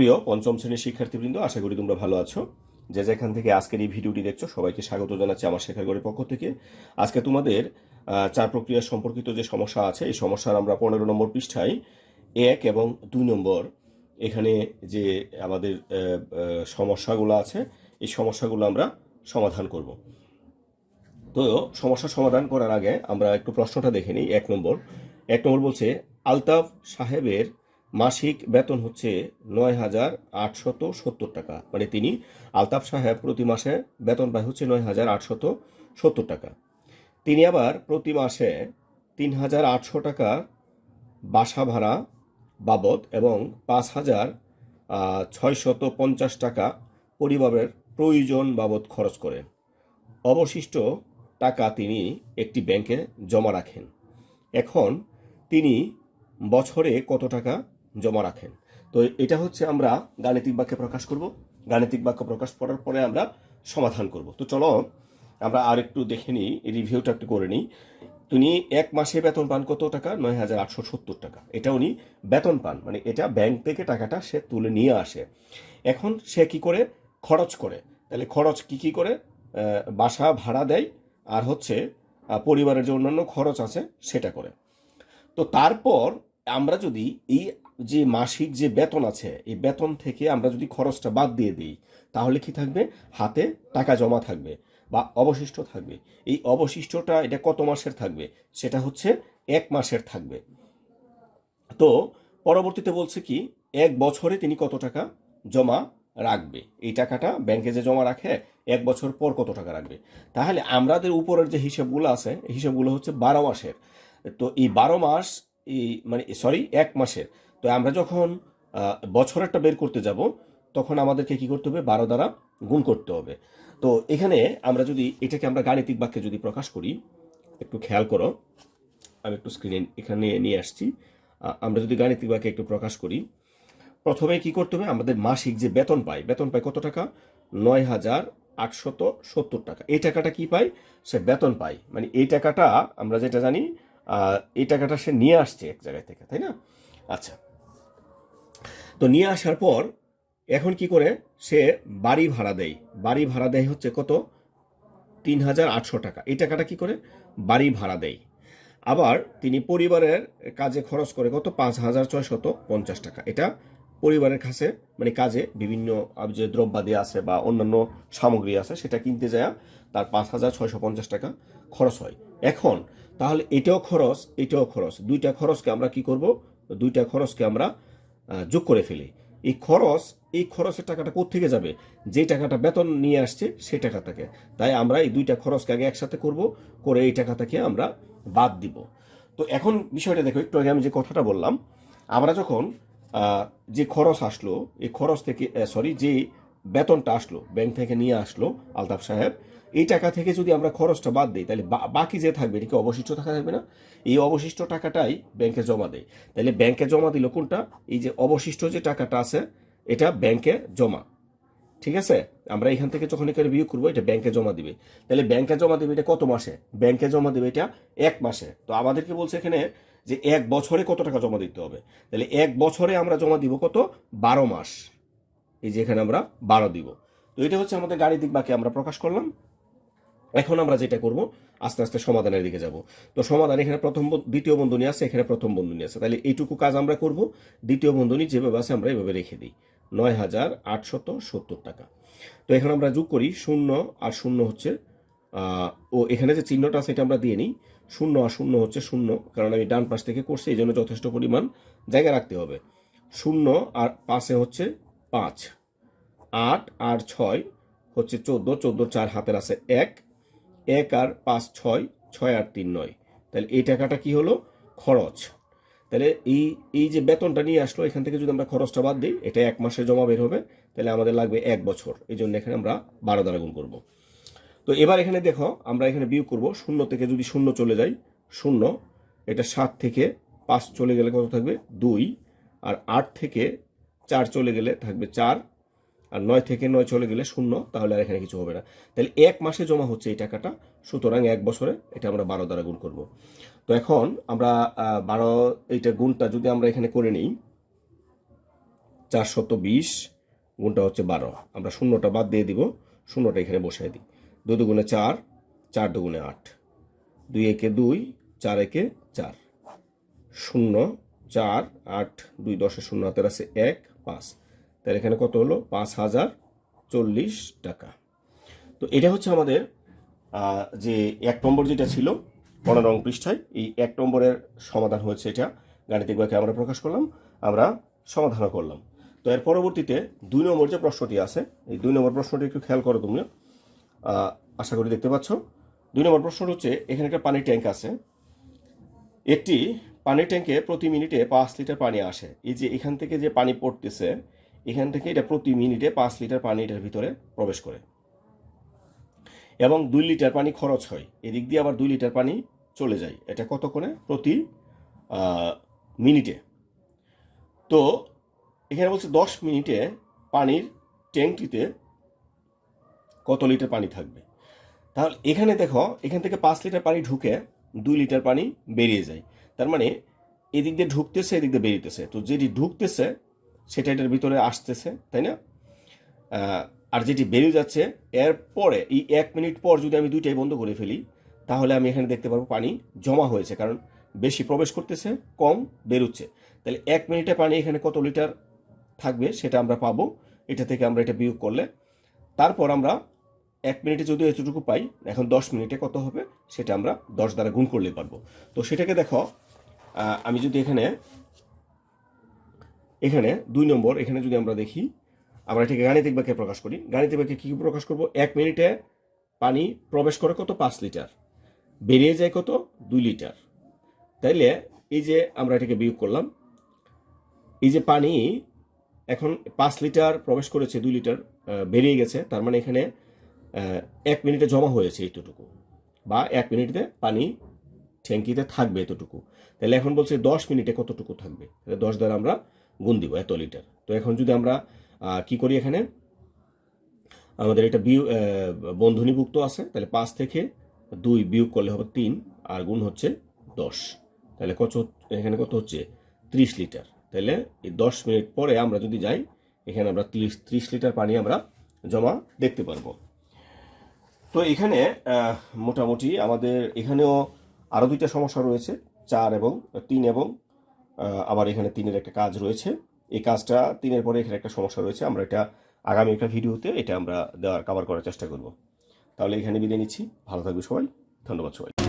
সুপ্রিয় পঞ্চম শ্রেণির শিক্ষার্থীবৃন্দ, আশা করি তোমরা ভালো আছো। যে যেখান থেকে আজকের এই ভিডিওটি দেখছ, সবাইকে স্বাগত জানাচ্ছি আমার শেখার গড়ের পক্ষ থেকে। আজকে তোমাদের চার প্রক্রিয়া সম্পর্কিত যে সমস্যা আছে, এই সমস্যার আমরা পনেরো নম্বর পৃষ্ঠায় এক এবং দুই নম্বর এখানে যে আমাদের সমস্যাগুলো আছে, এই সমস্যাগুলো আমরা সমাধান করব। তো সমস্যা সমাধান করার আগে আমরা একটু প্রশ্নটা দেখে নিই, এক নম্বর। এক নম্বর বলছে, আলতাফ সাহেবের মাসিক বেতন হচ্ছে নয় হাজার আটশত সত্তর টাকা। মানে তিনি আলতাফ সাহেব প্রতি মাসে বেতন পায় হচ্ছে নয় হাজার আটশত সত্তর টাকা। তিনি আবার প্রতি মাসে তিন হাজার আটশো টাকা বাসা ভাড়া বাবদ এবং পাঁচ হাজার ছয়শত পঞ্চাশ টাকা পরিবারের প্রয়োজন বাবদ খরচ করেন। অবশিষ্ট টাকা তিনি একটি ব্যাংকে জমা রাখেন। এখন তিনি বছরে কত টাকা জমা রাখেন। তো এটা হচ্ছে আমরা গাণিতিক বাক্যে প্রকাশ করব। গাণিতিক বাক্য প্রকাশ করার পরে আমরা সমাধান করব। তো চলো, আমরা আর একটু দেখে নিই রিভিউটা একটু করে নিই। তিনি এক মাসে বেতন পান কত টাকা? নয় হাজার আটশো সত্তর টাকা। এটা উনি বেতন পান মানে এটা ব্যাংক থেকে টাকাটা সে তুলে নিয়ে আসে। এখন সে কি করে? খরচ করে। তাহলে খরচ কি কি করে? বাসা ভাড়া দেয়, আর হচ্ছে পরিবারের যে অন্যান্য খরচ আছে, সেটা করে। তো তারপর আমরা যদি এই যে মাসিক যে বেতন আছে, এই বেতন থেকে আমরা যদি খরচটা বাদ দিয়ে দিই, তাহলে কি থাকবে? হাতে টাকা জমা থাকবে বা অবশিষ্ট থাকবে। এই অবশিষ্টটা এটা কত মাসের থাকবে? সেটা হচ্ছে এক মাসের থাকবে। তো পরবর্তীতে বলছে কি, এক বছরে তিনি কত টাকা জমা রাখবে? এই টাকাটা ব্যাংকে যে জমা রাখে, এক বছর পর কত টাকা রাখবে? তাহলে আমাদের উপরের যে হিসাবগুলো আছে হিসাবগুলো হচ্ছে বারো মাসের। তো এই বারো মাস এই মানে সরি এক মাসের। তো আমরা যখন আহ, বছরেরটা বের করতে যাব তখন আমাদেরকে কি করতে হবে? বারো দ্বারা গুণ করতে হবে। তো এখানে আমরা যদি এটাকে আমরা গাণিতিক বাক্যে যদি প্রকাশ করি একটু খেয়াল করো। আমি একটু স্ক্রিনে এখানে নিয়ে আসছি। আমরা যদি গাণিতিক বাক্যে একটু প্রকাশ করি প্রথমে কি করতে হবে? আমাদের মাসিক যে বেতন পাই বেতন পাই কত টাকা? নয় হাজার আটশত সত্তর টাকা। এই টাকাটা কি পাই সে বেতন পাই মানে এই টাকাটা আমরা যেটা জানি এই টাকাটা সে নিয়ে আসছে এক জায়গায় থেকে, তাই না? আচ্ছা। তো নিয়ে আসার পর এখন কি করে? সে বাড়ি ভাড়া দেয়। বাড়ি ভাড়া দেয় হচ্ছে কত? তিন হাজার আটশো টাকা। এই টাকাটা কি করে? বাড়ি ভাড়া দেয়। আবার তিনি পরিবারের কাজে খরচ করে কত? পাঁচ হাজার ছয়শত পঞ্চাশ টাকা। এটা পরিবারের কাছে মানে কাজে বিভিন্ন যে দ্রব্যাদি আছে বা অন্যান্য সামগ্রী আছে, সেটা কিনতে যায় তার পাঁচ হাজার ছয়শো পঞ্চাশ টাকা খরচ হয়। এখন, তাহলে এটাও খরচ এটাও খরচ, দুইটা খরচকে আমরা কি করব? দুইটা খরচকে আমরা যোগ করে ফেলি। এই খরচ, এই খরচের টাকাটা কোত্থেকে যাবে? যে টাকাটা বেতন নিয়ে আসছে সেই টাকা থেকে। তাই আমরা এই দুইটা খরচকে আগে একসাথে করব, করে এই টাকাটাকে আমরা বাদ দিব। তো এখন বিষয়টা দেখো, একটু আগে আমি যে কথাটা বললাম, আমরা যখন যে খরচ আসলো এই খরচ থেকে সরি যে বেতনটা আসলো ব্যাংক থেকে নিয়ে আসলো আলতাফ সাহেব, এই টাকা থেকে যদি আমরা খরচটা বাদ দিই, তাহলে বাকি যে থাকবে, এটা কি অবশিষ্ট টাকা থাকবে না? এই অবশিষ্ট টাকাটাই ব্যাংকে জমা দেয়। তাহলে ব্যাংকে জমা দিল কোনটা? এই যে অবশিষ্ট যে টাকাটা আছে, এটা ব্যাংকে জমা। ঠিক আছে? আমরা এখান থেকে যখন এখানে বিয়োগ করব, এটা ব্যাংকে জমা দিবে। তাহলে ব্যাংকে জমা দিবে এটা কত মাসে? ব্যাংকে জমা দিবে এটা এক মাসে। তো আমাদেরকে বলছে এখানে যে এক বছরে কত টাকা জমা দিতে হবে? তাহলে এক বছরে আমরা জমা দিব কত? বারো মাস। এই যে এখানে আমরা বারো দিব। তো এটা হচ্ছে আমাদের গাণিতিক বাক্যে আমরা প্রকাশ করলাম। এখন আমরা যেটা করব, আস্তে আস্তে সমাধানের দিকে যাব। তো সমাধান এখানে প্রথম দ্বিতীয় বন্ধনী আছে, এখানে প্রথম বন্ধনী আছে। তাহলে এইটুকু কাজ আমরা করব। দ্বিতীয় বন্ধনী যেভাবে আছে আমরা এভাবে রেখে দিই। নয় হাজার আটশত সত্তর টাকা। তো এখানে আমরা যোগ করি শূন্য, আর শূন্য হচ্ছে ও এখানে যে চিহ্নটা আছে এটা আমরা দিয়ে নিই। শূন্য আর শূন্য হচ্ছে শূন্য, কারণ আমি ডান পাশ থেকে করছি এই জন্য যথেষ্ট পরিমাণ জায়গা রাখতে হবে। শূন্য আর পাশে হচ্ছে পাঁচ, আট আর ছয় হচ্ছে চোদ্দ চোদ্দোর চার হাতের আছে এক এক আর পাঁচ ছয় ছয় আর তিন নয়। তাহলে এই টাকাটা কি হলো? খরচ। তাহলে এই এই যে বেতনটা নিয়ে আসলো, এখান থেকে যদি আমরা খরচটা বাদ দিই, এটা এক মাসে জমা বের হবে, তাহলে আমাদের লাগবে এক বছর। এই জন্য এখানে আমরা বারো দ্বারা গুণ করব। তো এবার এখানে দেখো, আমরা এখানে বিয়োগ করব। শূন্য থেকে যদি শূন্য চলে যায় শূন্য, এটা সাত থেকে পাঁচ চলে গেলে কত থাকবে? দুই। আর আট থেকে চার চলে গেলে থাকবে চার। আর নয় থেকে নয় চলে গেলে শূন্য, তাহলে আর এখানে কিছু হবে না। তাহলে এক মাসে জমা হচ্ছে এই টাকাটা, সুতরাং এক বছরে এটা আমরা বারো দ্বারা গুণ করব। তো এখন আমরা বারো, এইটা গুণটা যদি আমরা এখানে করে নিই, চারশত বিশ, গুণটা হচ্ছে বারো। আমরা শূন্যটা বাদ দিয়ে দিব, শূন্যটা এখানে বসাই দিই। দুই দুগুণে চার চার দুগুণে আট। দুই একে দুই, চার একে চার। শূন্য, চার, আট, দুই, দশে শূন্য, হাতের আছে এক, পাঁচ। তাহলে এখানে কত হলো? পাঁচ হাজার চল্লিশ টাকা। তো এটা হচ্ছে আমাদের যে এক নম্বর যেটা ছিল, পনেরো নং পৃষ্ঠায়, এই এক নম্বরের সমাধান হয়েছে এটা। গাণিতিক ব্যাখ্যা আমরা প্রকাশ করলাম, আমরা সমাধানও করলাম। তো এর পরবর্তীতে দুই নম্বর যে প্রশ্নটি আছে, এই দুই নম্বর প্রশ্নটি একটু খেয়াল করো তুমি আশা করি দেখতে পাচ্ছ। দুই নম্বর প্রশ্ন হচ্ছে, এখানে একটা পানির ট্যাঙ্ক আছে। একটি পানির ট্যাঙ্কে প্রতি মিনিটে পাঁচ লিটার পানি আসে। এই যে এখান থেকে যে পানি পড়তেছে, এখান থেকে এটা প্রতি মিনিটে পাঁচ লিটার পানি এটার ভিতরে প্রবেশ করে। এবং দুই লিটার পানি খরচ হয়। এদিক দিয়ে আবার দুই লিটার পানি চলে যায়। এটা কত করে প্রতি মিনিটে। তো, এখানে বলছে দশ মিনিটে পানির ট্যাঙ্কটিতে কত লিটার পানি থাকবে? তাহলে এখানে দেখো, এখান থেকে পাঁচ লিটার পানি ঢুকে দুই লিটার পানি বেরিয়ে যায়। তার মানে এদিক দিয়ে ঢুকতেছে, এদিক দিয়ে বেরিয়েছে তো যেটি ঢুকতেছে, সেটা এটার ভিতরে আসতেছে, তাই না? আর যেটি বেরিয়ে যাচ্ছে, এর পরে, এই এক মিনিট পর যদি আমি দুইটাই বন্ধ করে ফেলি, তাহলে আমি এখানে দেখতে পারব পানি জমা হয়েছে, কারণ বেশি প্রবেশ করতেছে, কম বেরোচ্ছে। তাহলে এক মিনিটে পানি এখানে কত লিটার থাকবে সেটা আমরা পাবো, এটা থেকে আমরা এটা বিয়োগ করলে। তারপর আমরা এক মিনিটে যদি এতটুকু পাই, এখন দশ মিনিটে কত হবে সেটা আমরা দশ দ্বারা গুণ করলে পারব। তো সেটাকে দেখো আমি যদি এখানে এখানে দুই নম্বর, এখানে যদি আমরা দেখি, আমরা এটাকে গাণিতিক ব্যাখ্যায় প্রকাশ করি। গাণিতিক ব্যাখ্যায় কী প্রকাশ করব? এক মিনিটে পানি প্রবেশ করে কত? পাঁচ লিটার। বেরিয়ে যায় কত? দুই লিটার। তাইলে এই যে আমরা এটাকে বিয়োগ করলাম, এই যে পানি এখন পাঁচ লিটার প্রবেশ করেছে, দুই লিটার বেরিয়ে গেছে, তার মানে এখানে এক মিনিটে জমা হয়েছে এতটুকু বা এক মিনিটে পানি ট্যাঙ্কিতে থাকবে এতটুকু। তাহলে এখন বলছে দশ মিনিটে কতটুকু থাকবে? তাহলে দশ দ্বারা আমরা গুণ দিব এত লিটার। তো এখন যদি আমরা কি করি এখানে? আমাদের এটা আহ, বন্ধনীভুক্ত আছে তাহলে পাঁচ থেকে দুই বিয়োগ করলে হবে তিন আর গুণ হচ্ছে দশ। তাহলে কত এখানে কত হচ্ছে? ত্রিশ লিটার। তাহলে এই দশ মিনিট পরে আমরা যদি যাই এখানে আমরা ত্রিশ ত্রিশ লিটার পানি আমরা জমা দেখতে পারব। তো এখানে মোটামুটি আমাদের এখানেও আরও দুইটা সমস্যা রয়েছে, চার এবং তিন এবং আবার এখানে তিনের একটা কাজ রয়েছে। এই কাজটা তিনের পরে এখানে একটা সমস্যা রয়েছে, আমরা এটা আগামী একটা ভিডিওতে এটা আমরা দেওয়ার কভার করার চেষ্টা করব। তাহলে এখানে বিদায় নিচ্ছি, ভালো থাকবে সবাই, ধন্যবাদ সবাই